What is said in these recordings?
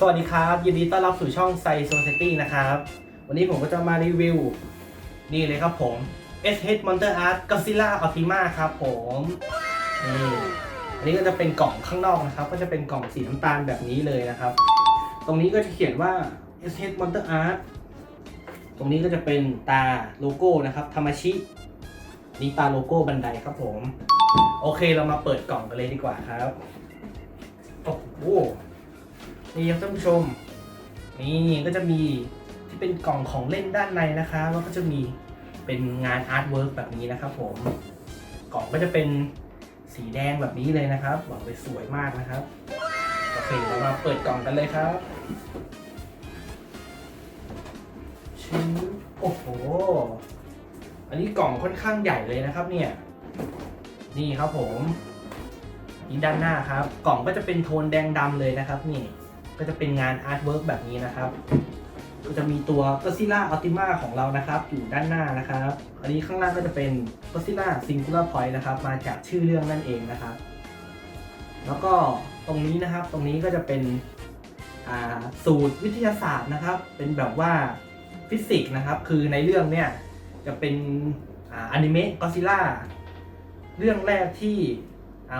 สวัสดีครับ ยินดีต้อนรับสู่ช่องไซโซเซตี้นะครับ วันนี้ผมก็จะมารีวิว นี่เลยครับผม SH Monster Art Godzilla Ultima ครับผมนี่อันนี้ก็จะเป็นกล่องข้างนอกนะครับ ก็จะเป็นกล่องสีน้ำตาลแบบนี้เลยนะครับ ตรงนี้ก็จะเขียนว่า SH Monster Art ตรงนี้ก็จะเป็นตาโลโก้นะครับทามาชินี่ตาโลโก้บันไดครับผม โอเคเรามาเปิดกล่องกันเลยดีกว่าครับ โอ้โห นี่ครับท่านผู้ชม นี่ก็จะมีที่เป็นกล่องของเล่นด้านในนะคะแล้วก็จะมีเป็นงานอาร์ตเวิร์กแบบนี้นะครับผม กล่องก็จะเป็นสีแดงแบบนี้เลยนะครับบอกเลยสวยมากนะครับโอเคเรามาเปิดกล่องกันเลยครับชิ้นโอ้โห อันนี้กล่องค่อนข้างใหญ่เลยนะครับเนี่ย นี่ครับผมนี่ด้านหน้าครับ กล่องก็จะเป็นโทนแดงดำเลยนะครับนี่ ก็จะเป็นงานอาร์ตเวิร์กแบบนี้นะครับ ก็จะมีตัว Godzilla Ultima ของเรานะครับ อยู่ด้านหน้านะครับ อันนี้ข้างล่างก็จะเป็น Godzilla Singular Point นะครับ มาจากชื่อเรื่องนั่นเองนะครับ แล้วก็ตรงนี้นะครับ ตรงนี้ก็จะเป็นสูตรวิทยาศาสตร์นะครับ เป็นแบบว่าฟิสิกส์นะครับ คือในเรื่องเนี่ยจะเป็นอ่าอนิเมะ Godzilla เรื่องแรกที่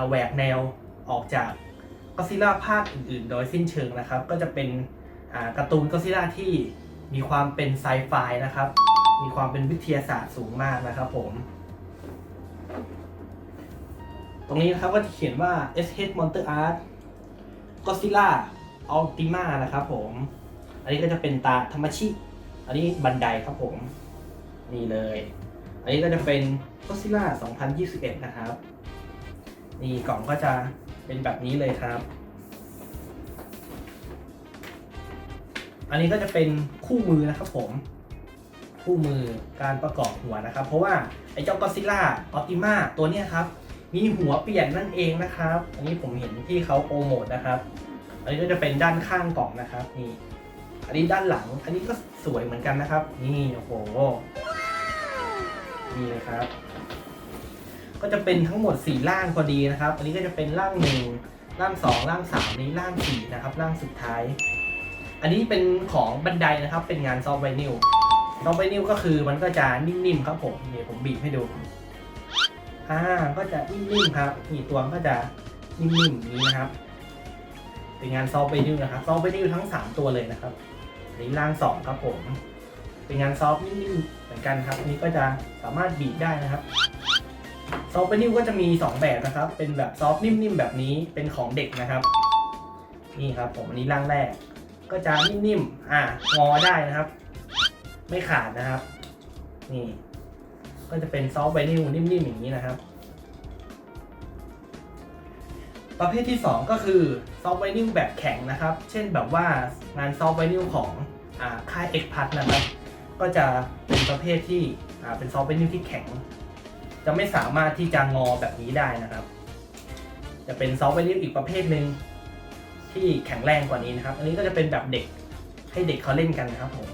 แหวกแนวออกจาก ก็ซิล่าภาคอื่นๆ โดยสิ้นเชิงนะครับ ก็จะเป็นการ์ตูนก็ซิล่าที่มีความเป็นไซไฟนะครับ มีความเป็นวิทยาศาสตร์สูงมากนะครับผม ตรงนี้นะครับก็จะเขียนว่า SH Monster Art Godzilla Ultima นะครับผม อันนี้ก็จะเป็นตาธรรมชิ อันนี้บันไดครับผม นี่เลย อันนี้ก็จะเป็น Godzilla 2021 นะครับ นี่กล่องก็จะ เป็นแบบนี้เลยครับ อันนี้ก็จะเป็นคู่มือนะครับผม คู่มือการประกอบหัวนะครับ เพราะว่าไอ้เจ้าก็ซิล่าออติมาตัวเนี้ยครับ มีหัวเปลี่ยนนั่นเองนะครับ อันนี้ผมเห็นที่เขาโปรโมทนะครับ อันนี้ก็จะเป็นด้านข้างกล่องนะครับนี่ อันนี้ด้านหลัง อันนี้ก็สวยเหมือนกันนะครับ นี่โอ้โหนี่เลยครับ ก็จะเป็นทั้งหมด 4 ร่างพอดีนะครับ อันนี้ก็จะเป็นร่างหนึ่งร่าง 2 ร่าง3นี้ร่าง4นะครับร่างสุดท้าย อันนี้เป็นของบันไดนะครับ เป็นงานซอฟต์ไวนิลซอฟต์ไวนิลก็คือมันก็จะนิ่มๆครับผมเดี๋ยวผมบีบให้ดูอ่าก็จะนิ่มๆครับนี่ตัวก็จะนิ่มๆอย่างนี้นะครับ เป็นงานซอฟต์ไวนิลนะครับซอฟต์ไวนิลทั้ง 3 ตัวเลยนะครับอันนี้ร่าง 2 ครับผม เป็นงานซอฟต์นิ่มๆเหมือนกันครับ อันนี้ก็จะสามารถบีบได้นะครับ ซอฟต์ไวนิลก็จะมี 2 แบบนะครับ เป็นแบบซอฟต์นิ่มๆแบบนี้เป็นของเด็กนะครับ นี่ครับผมอันนี้ร่างแรก ก็จะนิ่มๆอ่างอได้นะครับ ไม่ขาดนะครับ นี่ ก็จะเป็นซอฟต์ไวนิลนิ่มๆอย่างนี้นะครับ ประเภทที่ 2 ก็คือซอฟต์ไวนิลแบบแข็งนะครับ เช่นแบบว่างานซอฟต์ไวนิลของอ่าค่ายเอ็กพัทนะครับ ก็จะเป็นประเภทที่อ่าเป็นซอฟต์ไวนิลที่แข็ง จะไม่สามารถที่จะงอแบบนี้ได้นะครับ จะเป็นซอฟต์แวร์อีกประเภทหนึ่งที่แข็งแรงกว่านี้นะครับ อันนี้ก็จะเป็นแบบเด็กให้เด็กเขาเล่นกันนะครับผม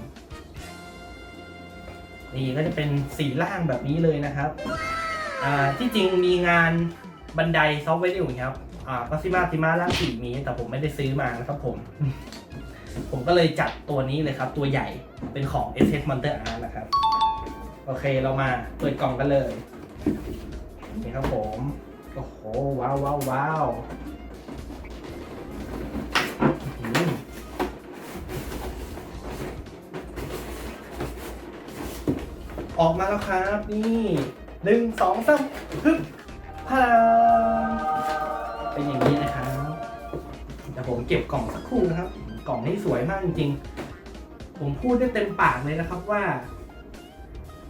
นี่ก็จะเป็นสีล่างแบบนี้เลยนะครับที่จริงมีงานบันไดซอฟต์แวร์อยู่ครับอ่าปัซิมาติมาล่างสีมีแต่ผมไม่ได้ซื้อมานะครับผม ผมก็เลยจัดตัวนี้เลยครับ ตัวใหญ่เป็นของ s s Monster Art นะครับ โอเคเรามาเปิดกล่องกันเลย นี่ครับผม โอ้โห ว้าวว้าวว้าวออกมาแล้วครับ นี่หนึ่งสองสามฮึบพาเป็นอย่างนี้นะครับเดี๋ยวผมเก็บกล่องสักครู่นะครับ กล่องนี้สวยมากจริงๆ ผมพูดได้เต็มปากเลยนะครับว่า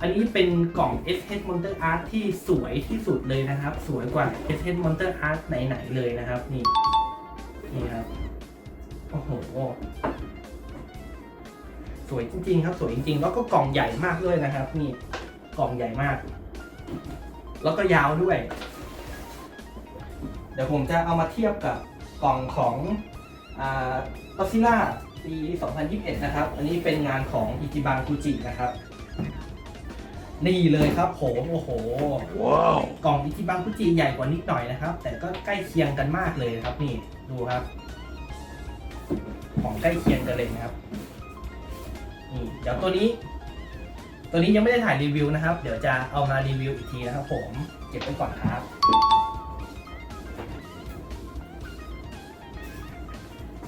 อันนี้เป็นกล่อง SH Monster Art ที่สวยที่สุดเลยนะครับ สวยกว่า SH Monster Art ไหนๆเลยนะครับ นี่ นี่ครับ โอ้โห สวยจริง ๆ ครับ สวยจริง ๆ แล้วก็กล่องใหญ่มากด้วยนะครับ นี่ กล่องใหญ่มาก แล้วก็ยาวด้วย เดี๋ยวผมจะเอามาเทียบกับกล่องของอ่า Godzilla ปี 2021 นะครับ อันนี้เป็นงานของอิจิบังคุจินะครับ นี่เลยครับผมโอ้โหว้าวกล่องอิจิบังคุจิใหญ่กว่านิดหน่อยนะครับ แต่ก็ใกล้เคียงกันมากเลยครับ นี่ดูครับ ของใกล้เคียงกันเลยนะครับนี่เดี๋ยวตัวนี้ ตัวนี้ยังไม่ได้ถ่ายรีวิวนะครับ เดี๋ยวจะเอามารีวิวอีกทีนะครับ ผมเก็บไว้ก่อนครับ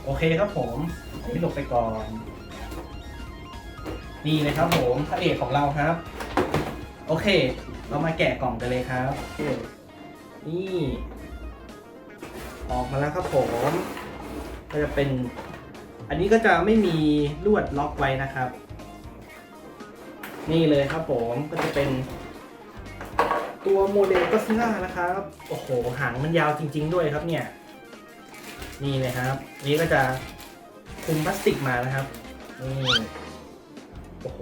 โอเคครับผมอันนี้หลบไปก่อน นี่เลยครับผมพระเอกของเราครับ โอเค เรามาแกะกล่องกันเลยครับ นี่ ออกมาแล้วครับผม ก็จะเป็น อันนี้ก็จะไม่มีลวดล็อกไว้นะครับ นี่เลยครับผมก็จะเป็น ตัวโมเดลก็ซิล่านะครับ โอ้โห หางมันยาวจริง ๆ ด้วยครับเนี่ย นี่เลยครับ นี่ก็จะคุมพลาสติกมานะครับนี่โอ้โห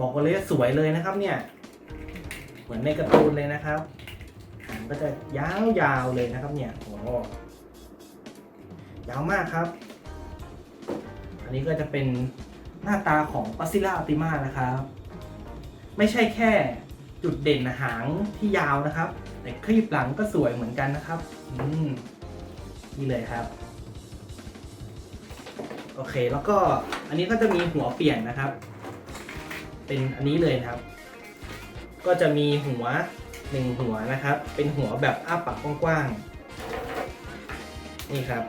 บอกกันเลยว่าสวยเลยนะครับ เนี่ย เหมือนในการ์ตูนเลยนะครับหางก็จะยาวๆเลยนะครับเนี่ยโอ้ยาวมากครับ อันนี้ก็จะเป็นหน้าตาของปัสซิล่าอัติมานะครับ ไม่ใช่แค่จุดเด่นหางที่ยาวนะครับ แต่คลีบหลังก็สวยเหมือนกันนะครับ อืมนี่เลยครับ โอเคแล้วก็อันนี้ก็จะมีหัวเปลี่ยนนะครับ เป็นอันนี้เลยนะครับ ก็จะมีหัวหนึ่งหัวนะครับ เป็นหัวแบบอ้าปากกว้างๆนี่ครับ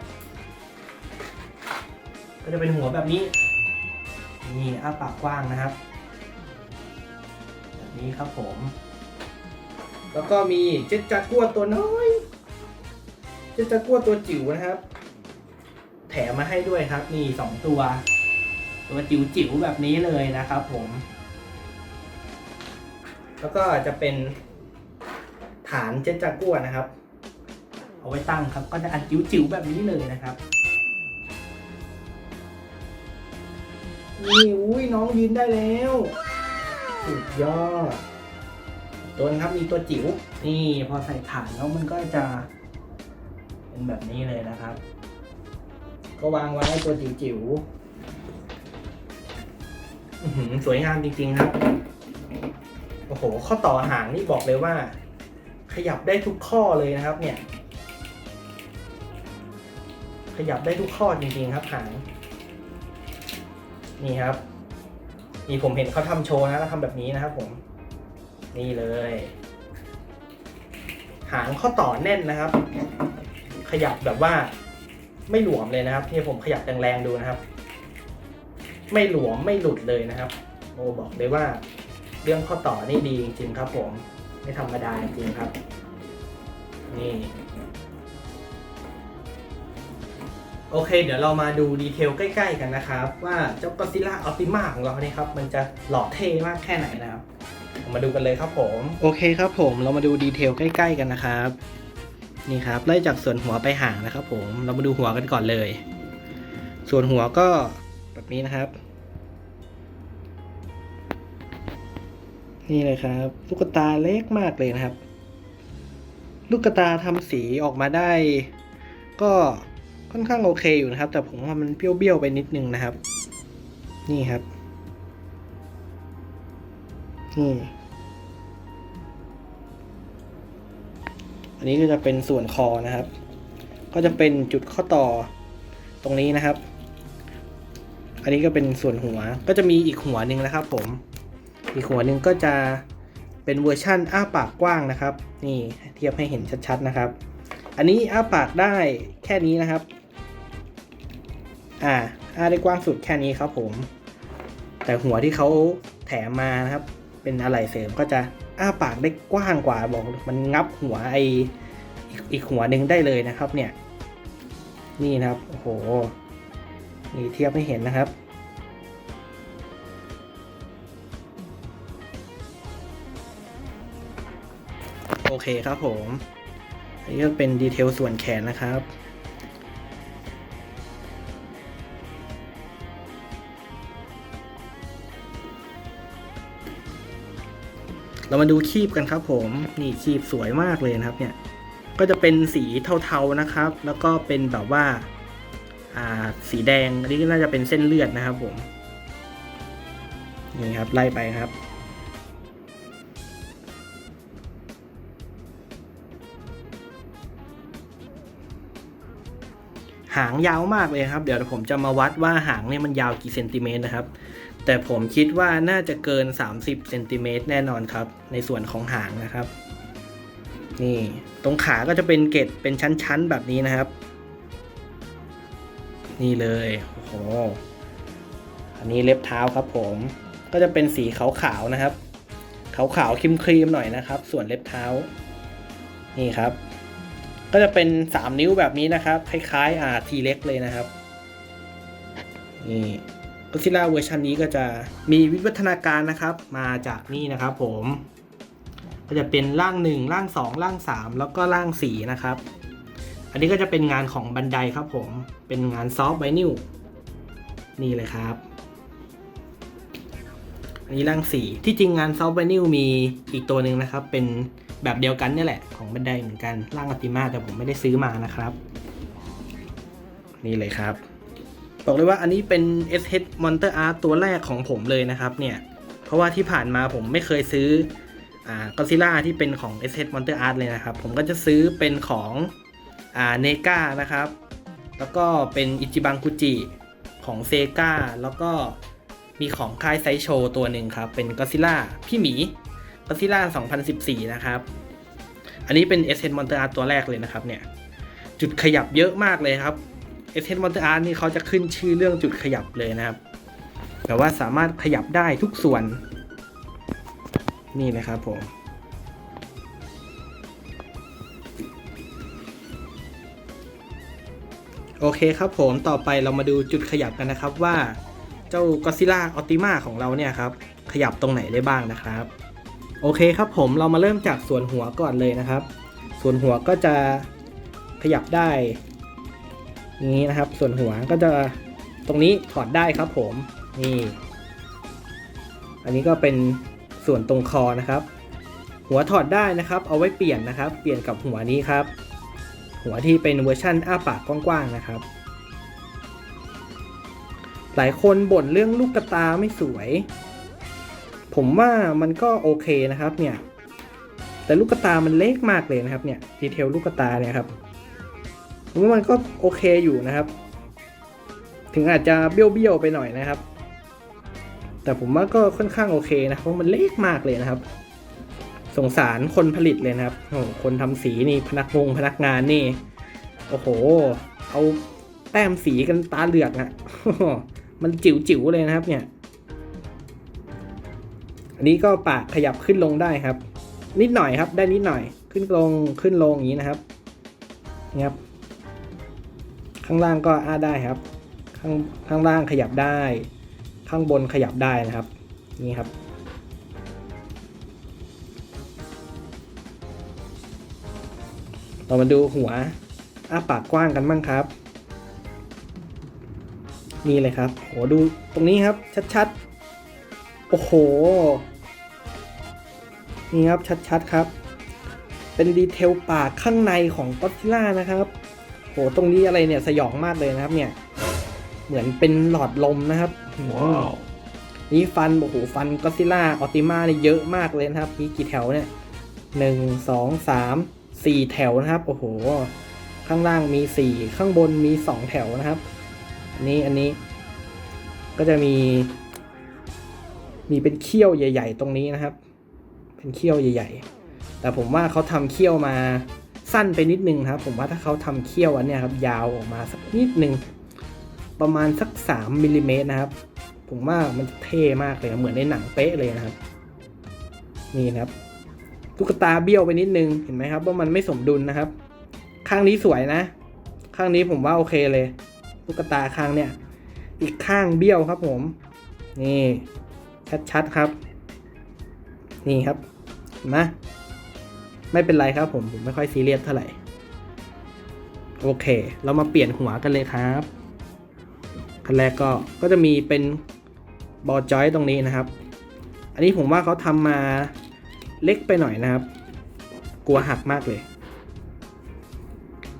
ก็จะเป็นหัวแบบนี้นี่อ้าปากกว้างนะครับ แบบนี้ครับผม แล้วก็มีเจ็ดจักรวดตัวน้อยเจ็ดจักรวดตัวจิ๋วนะครับ แถมมาให้ด้วยครับนี่สองตัว ตัวจิ๋วจิ๋วแบบนี้เลยนะครับผม แล้วก็จะเป็นฐานเจจากัวนะครับ เอาไว้ตั้งครับ ก็จะอันจิ๋วๆแบบนี้เลยนะครับนี่อุ้ยน้องยืนได้แล้ว สุดยอด ตัวนะครับมีตัวจิ๋วนี่พอใส่ฐานแล้วมันก็จะ เป็นแบบนี้เลยนะครับ ก็วางไว้ตัวจิ๋วๆสวยงามจริงๆครับ อ้โห ข้อต่อหางนี่บอกเลยว่า ขยับได้ทุกข้อเลยนะครับ เนี่ย ขยับได้ทุกข้อจริงๆครับหาง นี่ครับ นี่ผมเห็นเขาทำโชว์นะเขาทำแบบนี้นะครับผม นี่เลย หางข้อต่อแน่นนะครับ ขยับแบบว่าไม่หลวมเลยนะครับนี่ผมขยับแรงๆดูนะครับ ไม่หลวมไม่หลุดเลยนะครับ โอ้บอกเลยว่า เรื่องข้อต่อนี่ดีจริงครับผม ไม่ธรรมดาจริงครับ นี่โอเค เดี๋ยวเรามาดูดีเทลใกล้ ๆ กันนะครับ ว่าเจ้าก็ซิล่าอัลติมาของเราเนี่ยครับ มันจะหล่อเท่มากแค่ไหนนะครับ มาดูกันเลยครับผม โอเคครับผมเรามาดูดีเทลใกล้ ๆ กันนะครับ นี่ครับไล่จากส่วนหัวไปหางนะครับ ผมเรามาดูหัวกันก่อนเลย ส่วนหัวก็แบบนี้นะครับ นี่เลยครับลูกตาเล็กมากเลยนะครับ ลูกตาทำสีออกมาได้ ก็ค่อนข้างโอเคอยู่นะครับ แต่ผมว่ามันเบี้ยวๆไปนิดนึงนะครับ นี่ครับนี่อันนี้ก็จะเป็นส่วนคอนะครับ ก็จะเป็นจุดข้อต่อตรงนี้นะครับ อันนี้ก็เป็นส่วนหัวก็จะมีอีกหัวหนึ่งนะครับผม อีกหัวหนึ่งก็จะเป็นเวอร์ชั่นอ้าปากกว้างนะครับ นี่เทียบให้เห็นชัดๆนะครับ อันนี้อ้าปากได้แค่นี้นะครับ อ่าอ้าได้กว้างสุดแค่นี้ครับผม แต่หัวที่เขาแถมมานะครับ เป็นอะไหล่เสริมก็จะอ้าปากได้กว้างกว่าบอกมันงับหัวไออีกอีกหัวหนึ่งได้เลยนะครับเนี่ย นี่นะครับโอ้โหนี่เทียบให้เห็นนะครับ โอเคครับผมอันนี้ก็เป็นดีเทลส่วนแขนนะครับ เรามาดูคีบกันครับผมนี่คีบสวยมากเลยนะครับเนี่ยก็จะเป็นสีเทาๆนะครับ แล้วก็เป็นแบบว่าอ่าสีแดงอันนี้ก็น่าจะเป็นเส้นเลือดนะครับผมนี่ครับไล่ไปครับ หางยาวมากเลยครับ เดี๋ยวผมจะมาวัดว่าหางเนี่ยมันยาวกี่เซนติเมตรนะครับ แต่ผมคิดว่าน่าจะเกิน 30เซนติเมตรแน่นอนครับ ในส่วนของหางนะครับ นี่ตรงขาก็จะเป็นเกล็ดเป็นชั้นๆแบบนี้นะครับ นี่เลยโอ้โหอันนี้เล็บเท้าครับ ผมก็จะเป็นสีขาวๆนะครับขาวๆครีมๆหน่อยนะครับ ส่วนเล็บเท้า นี่ครับ ก็จะเป็น 3 นิ้วแบบนี้นะครับ คล้ายๆอ่าทีเล็กเลยนะครับนี่ก็ซิล่าเวอร์ชันนี้ก็จะมีวิวัฒนาการนะครับ มาจากนี่นะครับผม ก็จะเป็นร่าง 1 ร่าง 2 ร่าง 3 แล้วก็ร่าง4นะครับ อันนี้ก็จะเป็นงานของบันไดครับผมเป็นงานซอฟต์ไวนิลนี่เลยครับ นี้ร่าง 4 ที่จริงงานซอฟต์ไวนิลมีอีกตัวหนึ่งนะครับ เป็นแบบเดียวกันนี่แหละ ของบันไดเหมือนกันร่างอัติมาแต่ผมไม่ได้ซื้อมานะครับ นี่เลยครับ บอกเลยว่าอันนี้เป็น SH Monster Art ตัวแรกของผมเลยนะครับเนี่ยเพราะว่าที่ผ่านมาผมไม่เคยซื้ออ่าก็ซิล่าที่เป็นของ SH Monster Art เลยนะครับ ผมก็จะซื้อเป็นของอ่าเนกานะครับ แล้วก็เป็นอิจิบังคุจิของเซกาแล้วก็ มีของค่ายไซโชตัวหนึ่งครับ เป็นก็ซิล่าพี่หมีก็ซิล่า2014 นะครับ อันนี้เป็น SH Monster Art ตัวแรกเลยนะครับเนี่ย จุดขยับเยอะมากเลยครับ s อ Monster Art นี่เขาจะขึ้นชื่อเรื่องจุดขยับเลยนะครับแต่ว่าสามารถขยับได้ทุกส่วน นี่นะครับผมโอเคครับผมต่อไปเรามาดูจุดขยับกันนะครับว่า เจ้า Godzilla Optima ของเราเนี่ยครับ ขยับตรงไหนได้บ้างนะครับ โอเคครับผมเรามาเริ่มจากส่วนหัวก่อนเลยนะครับ ส่วนหัวก็จะขยับได้นี้นะครับ ส่วนหัวก็จะตรงนี้ถอดได้ครับผมนี่อันนี้ก็เป็นส่วนตรงคอนะครับ หัวถอดได้นะครับ เอาไว้เปลี่ยนนะครับ เปลี่ยนกับหัวนี้ครับ หัวที่เป็นเวอร์ชั่นอ้าปากกว้างๆนะครับ หลายคนบ่นเรื่องลูกกระตาไม่สวย ผมว่ามันก็โอเคนะครับเนี่ย แต่ลูกกระตามันเล็กมากเลยนะครับเนี่ยดีเทลลูกกระตาเนี่ยครับผมว่ามันก็โอเคอยู่นะครับ ถึงอาจจะเบี้ยวๆไปหน่อยนะครับ แต่ผมว่าก็ค่อนข้างโอเคนะเพราะมันเล็กมากเลยนะครับ สงสารคนผลิตเลยนะครับโอ้โหคนทำสีนี่พนักงงพนักงานนี่ โอ้โห เอาแต้มสีกันตาเหลือกอะ มันจิ๋วๆเลยนะครับเนี่ย อันนี้ก็ปากขยับขึ้นลงได้ครับ นิดหน่อยครับ ได้นิดหน่อย ขึ้นลงขึ้นลงอย่างนี้นะครับนี่ครับ ข้างล่างก็อ้าได้ครับ ข้างข้างล่างขยับได้ ข้างบนขยับได้นะครับ นี่ครับเรามาดูหัวอ้าปากกว้างกันบ้างครับ นี่เลยครับโหดูตรงนี้ครับชัดๆ โอ้โห นี่ครับชัดๆครับ เป็นดีเทลปากข้างในของก็ซิล่านะครับโหตรงนี้อะไรเนี่ยสยองมากเลยนะครับเนี่ย เหมือนเป็นหลอดลมนะครับว้าวนี่ฟันโอ้โหฟันก็ซิล่าออติมาเนี่ยเยอะมากเลยนะครับ มีกี่แถวเนี่ยหนึ่งสองสามสี่แถวนะครับ โอ้โห ข้างล่างมีสี่ข้างบนมีสองแถวนะครับ อันนี้อันนี้ก็จะมี มีเป็นเขี้ยวใหญ่ ๆ ตรงนี้นะครับ เป็นเขี้ยวใหญ่ ๆ แต่ผมว่าเขาทำเขี้ยวมาสั้นไปนิดนึงครับ ผมว่าถ้าเขาทำเขี้ยวอันเนี้ยครับยาวออกมาสักนิดนึงประมาณสัก3มิลลิเมตรนะครับ ผมว่ามันจะเท่มากเลยเหมือนในหนังเป๊ะเลยนะครับ นี่นะครับตุ๊กตาเบี้ยวไปนิดนึงเห็นไหมครับ ว่ามันไม่สมดุลนะครับ ข้างนี้สวยนะ ข้างนี้ผมว่าโอเคเลย ตุ๊กตาข้างเนี่ย อีกข้างเบี้ยวครับผม นี่ ชัดๆครับ นี่ครับเห็นไหมไม่เป็นไรครับผมผมไม่ค่อยซีเรียสเท่าไหร่ โอเค เรามาเปลี่ยนหัวกันเลยครับขั้นแรกก็ก็จะมีเป็นบอลจอยตรงนี้นะครับ อันนี้ผมว่าเขาทำมาเล็กไปหน่อยนะครับ กลัวหักมากเลย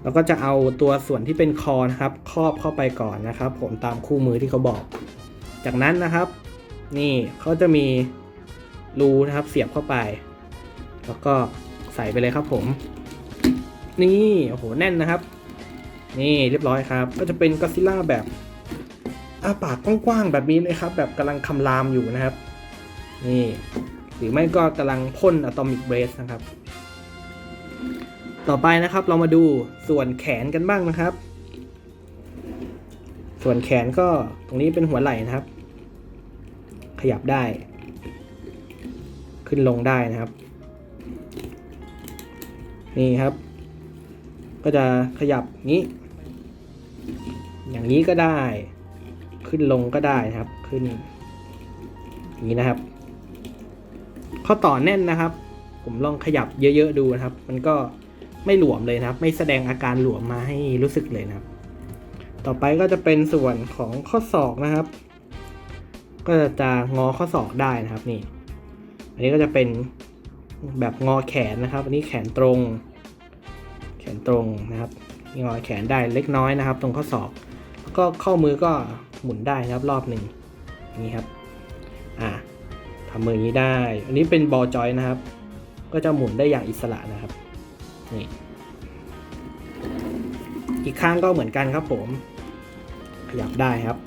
แล้วก็จะเอาตัวส่วนที่เป็นคอนะครับ ครอบเข้าไปก่อนนะครับ ผมตามคู่มือที่เขาบอก จากนั้นนะครับ นี่เขาจะมีรูนะครับเสียบเข้าไป แล้วก็ใส่ไปเลยครับผม นี่โอ้โหแน่นนะครับ นี่เรียบร้อยครับ ก็จะเป็นก็ซิล่าแบบอ้าปากกว้างๆแบบนี้เลยครับ แบบกำลังคำรามอยู่นะครับ นี่ หรือไม่ก็กำลังพ่นอะตอมิกเบรสนะครับ ต่อไปนะครับเรามาดูส่วนแขนกันบ้างนะครับ ส่วนแขนก็ตรงนี้เป็นหัวไหล่นะครับ ขยับได้ ขึ้นลงได้นะครับ นี่ครับ ก็จะขยับนี้ อย่างนี้ก็ได้ ขึ้นลงก็ได้นะครับ ขึ้นอย่างนี้นะครับ ข้อต่อแน่นนะครับ ผมลองขยับเยอะๆดูนะครับ มันก็ ไม่หลวมเลยนะครับ ไม่แสดงอาการหลวมมาให้รู้สึกเลยนะครับ ต่อไปก็จะเป็นส่วนของข้อศอกนะครับ ก็จะงอข้อศอกได้นะครับนี่ อันนี้ก็จะเป็นแบบงอแขนนะครับ อันนี้แขนตรง แขนตรงนะครับ งอแขนได้เล็กน้อยนะครับ ตรงข้อศอก แล้วก็ข้อมือก็หมุนได้นะครับ รอบหนึ่งนี่ครับ อ่าทำมือนี้ได้ อันนี้เป็นบอลจอยนะครับ ก็จะหมุนได้อย่างอิสระนะครับ นี่อีกข้างก็เหมือนกันครับผม ขยับได้ครับ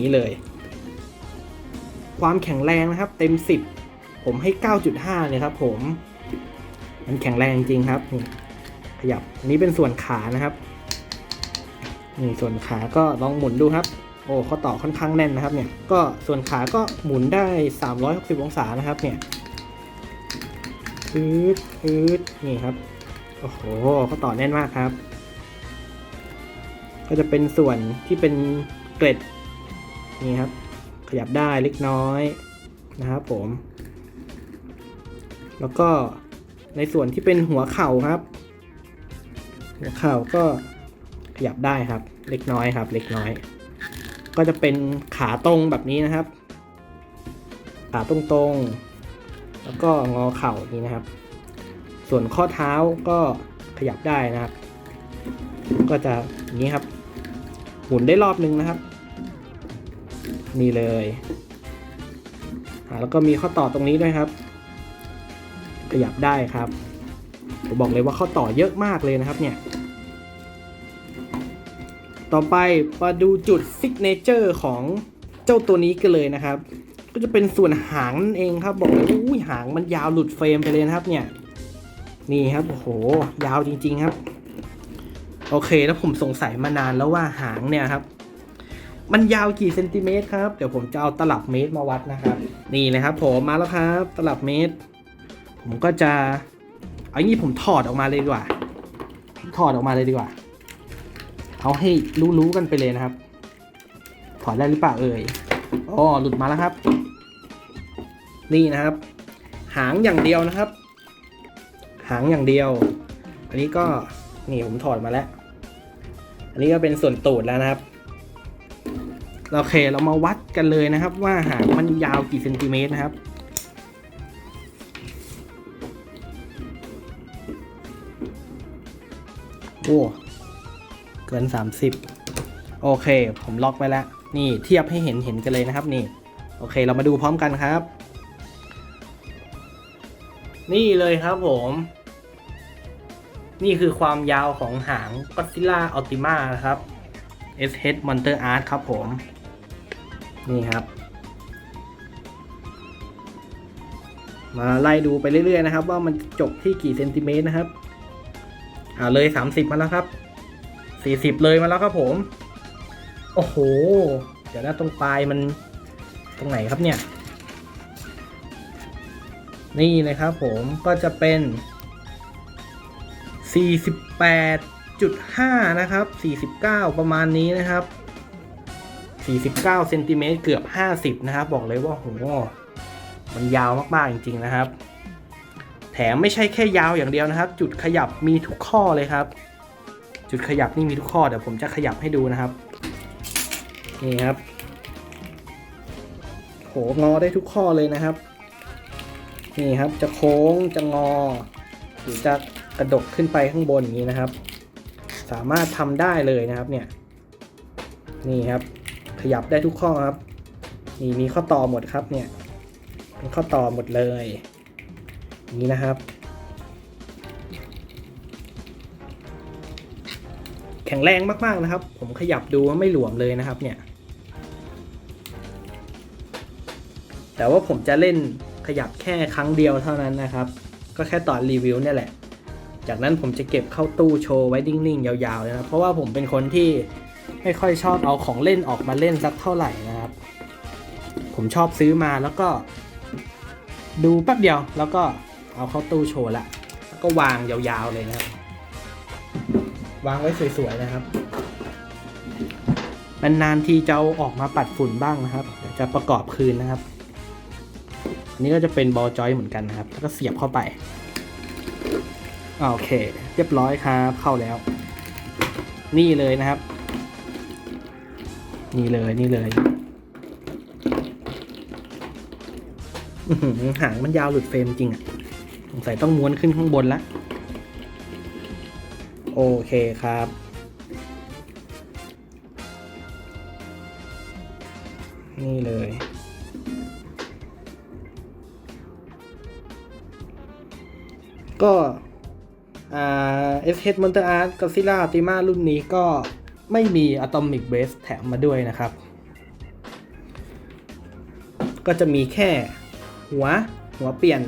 นี้เลย ความแข็งแรงนะครับ เต็ม 10 ผมให้ 9.5เลยครับ ผม มันแข็งแรงจริงครับขยับอันนี้เป็นส่วนขานะครับนี่ส่วนขาก็ลองหมุนดูครับ โอ้ข้อต่อค่อนข้างแน่นนะครับเนี่ยก็ส่วนขาก็หมุนได้ 360 องศานะครับเนี่ยอืดอืดนี่ครับ โอ้โหข้อต่อแน่นมากครับ ก็จะเป็นส่วนที่เป็นเกล็ดนี่ครับ ขยับได้เล็กน้อยนะครับผม แล้วก็ในส่วนที่เป็นหัวเข่าครับหัวเข่าก็ขยับได้ครับ เล็กน้อยครับ เล็กน้อย ก็จะเป็นขาตรงแบบนี้นะครับขาตรงๆ แล้วก็งอเข่านี้นะครับ ส่วนข้อเท้าก็ขยับได้นะครับ ก็จะนี้ครับ หมุนได้รอบนึงนะครับ นี่เลยแล้วก็มีข้อต่อตรงนี้ด้วยครับ ขยับได้ครับผมบอกเลยว่าข้อต่อเยอะมากเลยนะครับเนี่ย ต่อไปมาดูจุดซิกเนเจอร์ของเจ้าตัวนี้กันเลยนะครับ ก็จะเป็นส่วนหางนั่นเองครับ บอกเลยว่าอุ้ยหางมันยาวหลุดเฟรมไปเลยนะครับเนี่ย นี่ครับโอ้โห ยาวจริง ๆ ครับ โอเคแล้วผมสงสัยมานานแล้วว่าหางเนี่ยครับ มันยาวกี่เซนติเมตรครับ เดี๋ยวผมจะเอาตลับเมตรมาวัดนะครับ นี่เลยครับ ผมมาแล้วครับ ตลับเมตร ผมก็จะเอางี้ผมถอดออกมาเลยดีกว่า ถอดออกมาเลยดีกว่า เอาให้รู้ๆกันไปเลยนะครับ ถอดได้หรือเปล่าเอ่ยอ๋อหลุดมาแล้วครับ นี่นะครับ หางอย่างเดียวนะครับ หางอย่างเดียว อันนี้ก็นี่ผมถอดมาแล้ว อันนี้ก็เป็นส่วนตูดแล้วนะครับโอเคเรามาวัดกันเลยนะครับ ว่าหางมันยาวกี่เซนติเมตรนะครับโอ้เกิน 30 โอเค ผมล็อกไว้แล้ว นี่เทียบให้เห็นเห็นกันเลยนะครับ นี่ โอเค เรามาดูพร้อมกันครับ นี่เลยครับผม นี่คือความยาวของหาง Godzilla Ultima นะครับ SH Monster Art ครับผม นี่ครับ มาไล่ดูไปเรื่อยๆนะครับ ว่ามันจบที่กี่เซนติเมตรนะครับ อ่าเลย 30 มาแล้วครับ 40 เลยมาแล้วครับผม โอ้โห เดี๋ยวนะตรงปลายมันตรงไหนครับเนี่ย นี่เลยครับผมก็จะเป็น 48.5 นะครับ 49 ประมาณนี้นะครับ 49เซนติเมตรเกือบ 50 นะครับ บอกเลยว่าโหมันยาวมาก ๆ จริง ๆ นะครับ แถมไม่ใช่แค่ยาวอย่างเดียวนะครับ จุดขยับมีทุกข้อเลยครับ จุดขยับนี่มีทุกข้อเดี๋ยวผมจะขยับให้ดูนะครับ นี่ครับ โหงอได้ทุกข้อเลยนะครับ นี่ครับจะโค้งจะงอ หรือจะกระดกขึ้นไปข้างบนอย่างนี้นะครับ สามารถทำได้เลยนะครับเนี่ยนี่ครับขยับได้ทุกข้อครับนี่มีข้อต่อหมดครับเนี่ยเป็นข้อต่อหมดเลยนี้นะครับ แขข็งแรงมากๆนะครับ ผมขยับดูว่าไม่หลวมเลยนะครับเนี่ยแต่ว่าผมจะเล่น ขยับแค่ครั้งเดียวเท่านั้นนะครับ ก็แค่ตอนรีวิวเนี่ยแหละ จากนั้นผมจะเก็บเข้าตู้โชว์ไว้นิ่งๆ ยาวๆเลยนะเพราะว่าผมเป็นคนที่ไม่ค่อยชอบเอาของเล่นออกมาเล่นสักเท่าไหร่นะครับ ผมชอบซื้อมาแล้วก็ ดูแป๊บเดียวแล้วก็เอาเข้าตู้โชว์ละแล้วก็วางยาวๆเลยนะครับ วางไว้สวยๆนะครับนานๆทีจะเอาออกมาปัดฝุ่นบ้างนะครับเดี๋ยวจะประกอบคืนนะครับ อันนี้ก็จะเป็นบอลจอยเหมือนกันนะครับ แล้วก็เสียบเข้าไป โอเค เรียบร้อยครับ เข้าแล้ว นี่เลยนะครับ นี่เลยนี่เลยอื้อหือหางมันยาวหลุดเฟรมจริงอะสงสัยต้องม้วนขึ้นข้างบนละ โอเคครับ นี่เลย ก็เอ่า SH Monster Art Godzilla Ultima รุ่นนี้ก็ไม่มี Atomic Base แถมมาด้วยนะครับ ก็จะมีแค่หัวหัวเปลี่ยน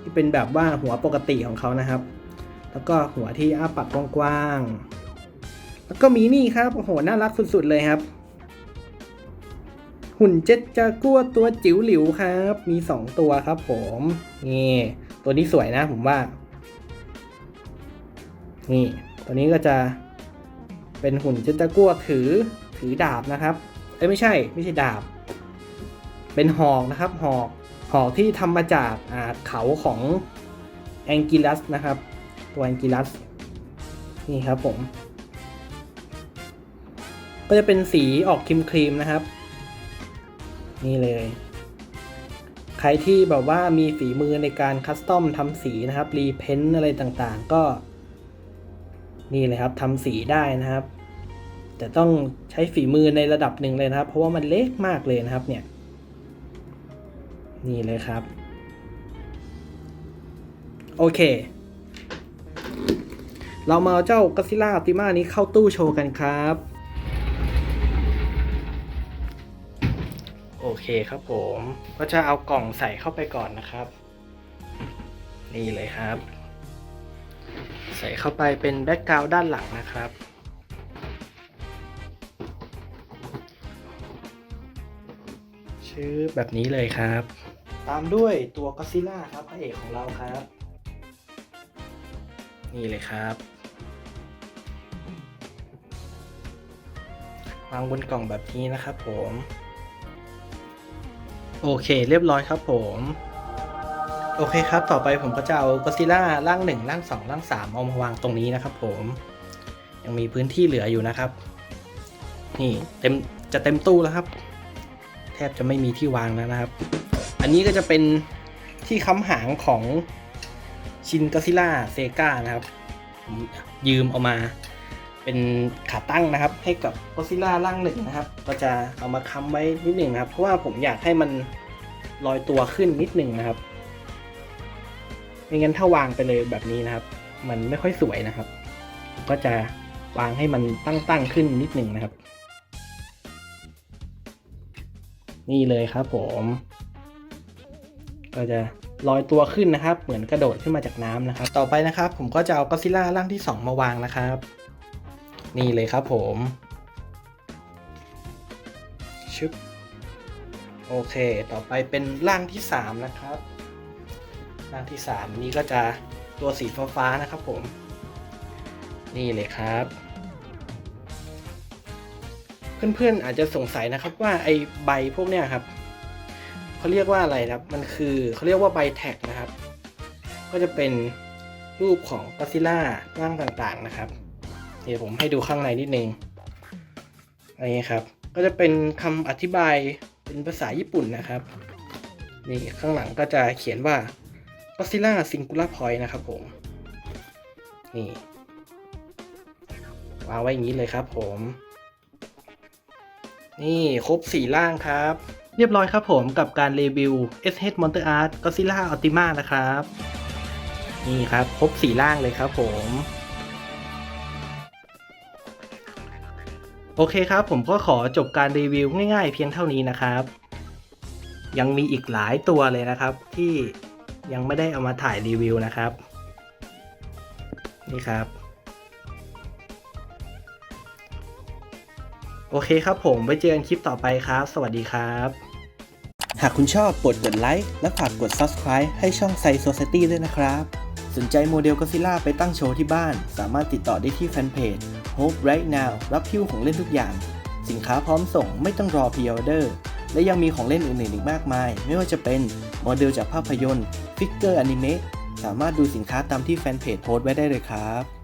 ที่เป็นแบบว่าหัวปกติของเขานะครับ แล้วก็หัวที่อ้าปากกว้างๆ แล้วก็มีนี่ครับ โอ้โห น่ารักสุดๆเลยครับ หุ่นเจ็ดจากัวตัวจิ๋วหลิวครับ มี 2 ตัวครับผม นี่ ตัวนี้สวยนะผมว่า นี่ตัวนี้ก็จะเป็นหุ่นเจ็ดจากัวถือถือดาบนะครับ เอ้ยไม่ใช่ไม่ใช่ดาบ เป็นหอกนะครับหอกหอกที่ทำมาจากอ่าเขาของแองกิลัสนะครับ ตัวแองกิลัสนี่ครับผม ก็จะเป็นสีออกครีมครีมๆนะครับ นี่เลย ใครที่แบบว่ามีฝีมือในการคัสตอมทำสีนะครับ รีเพนต์อะไรต่างๆ ก็ นี่เลยครับทำสีได้นะครับ แต่ต้องใช้ฝีมือในระดับหนึ่งเลยนะครับ เพราะว่ามันเล็กมากเลยนะครับเนี่ย นี่เลยครับ โอเค เรามาเจ้ากัซิล่าติมานี้เข้าตู้โชว์กันครับ โอเคครับผม ก็จะเอากล่องใส่เข้าไปก่อนนะครับ นี่เลยครับ ใส่เข้าไปเป็นแบ็กกราวด์ด้านหลังนะครับ ชื่อแบบนี้เลยครับ ตามด้วยตัวก็ซิล่าครับพระเอกของเราครับ นี่เลยครับวางบนกล่องแบบนี้นะครับผม โอเคเรียบร้อยครับผม โอเคครับ ต่อไปผมก็จะเอาก็ซิล่าร่างหนึ่งร่างสองร่างสามเอามาวางตรงนี้นะครับผมยังมีพื้นที่เหลืออยู่นะครับ นี่เต็มจะเต็มตู้แล้วครับ แทบจะไม่มีที่วางแล้วนะครับ อันนี้ก็จะเป็นที่ค้ำหางของชินก o ซิล่าเซกานะครับผมยืมเอามาเป็นขาตั้งนะครับ ให้กับก o ซิล่าร่างหนึ่งนะครับ ก็จะเอามาค้ำไว้นิดหนึ่งครับ เพราะว่าผมอยากให้มันลอยตัวขึ้นนิดหนึ่งนะครับ ไม่งั้นถ้าวางไปเลยแบบนี้นะครับ มันไม่ค่อยสวยนะครับ ก็จะวางให้มันตั้งๆขึ้นนิดหนึ่งนะครับ นี่เลยครับผม ก็จะลอยตัวขึ้นนะครับ เหมือนกระโดดขึ้นมาจากน้ำนะครับ ต่อไปนะครับ ผมก็จะเอาก็ซิล่าร่างที่ 2 มาวางนะครับ นี่เลยครับผมชึบโอเค ต่อไปเป็นร่างที่ 3 นะครับ ร่างที่ 3 นี้ก็จะตัวสีฟ้าๆนะครับผม นี่เลยครับ เพื่อนๆอาจจะสงสัยนะครับว่าไอใบพวกเนี้ยครับเขาเรียกว่าอะไรครับ มันคือเขาเรียกว่าใบแท็กนะครับ ก็จะเป็นรูปของก็ซิล่าร่างต่างๆนะครับ เดี๋ยวผมให้ดูข้างในนิดนึงอะไรเงี้ยครับ ก็จะเป็นคำอธิบายเป็นภาษาญี่ปุ่นนะครับ นี่ข้างหลังก็จะเขียนว่า Godzilla Singular Point นะครับผม นี่ วางไว้อย่างนี้เลยครับผม นี่ครบสี่ร่างครับ เรียบร้อยครับผมกับการรีวิว SH Monster Art Godzilla Ultima นะครับ นี่ครับ ครบสี่ร่างเลยครับผมโอเคครับ ผมก็ขอจบการรีวิวง่ายๆเพียงเท่านี้นะครับ ยังมีอีกหลายตัวเลยนะครับที่ ยังไม่ได้เอามาถ่ายรีวิวนะครับ นี่ครับ โอเคครับผมไว้เจอกันคลิปต่อไปครับ สวัสดีครับ หากคุณชอบกดกดไลค์และฝากกด Subscribe ให้ช่องไซ Society ด้วยนะครับ สนใจโมเดลก็ซิล่าไปตั้งโชว์ที่บ้าน สามารถติดต่อได้ที่แฟนเพจ Hope Right Now รับพิ้วของเล่นทุกอย่าง สินค้าพร้อมส่งไม่ต้องรอพ r ออเดอร์ และยังมีของเล่นอื่นๆอีกมากมาย ไม่ว่าจะเป็นโมเดลจากภาพยนตร์ ฟิกเกอร์อนิเมะสามารถดูสินค้าตามที่แฟนเพจโพสต์ไว้ได้เลยครับ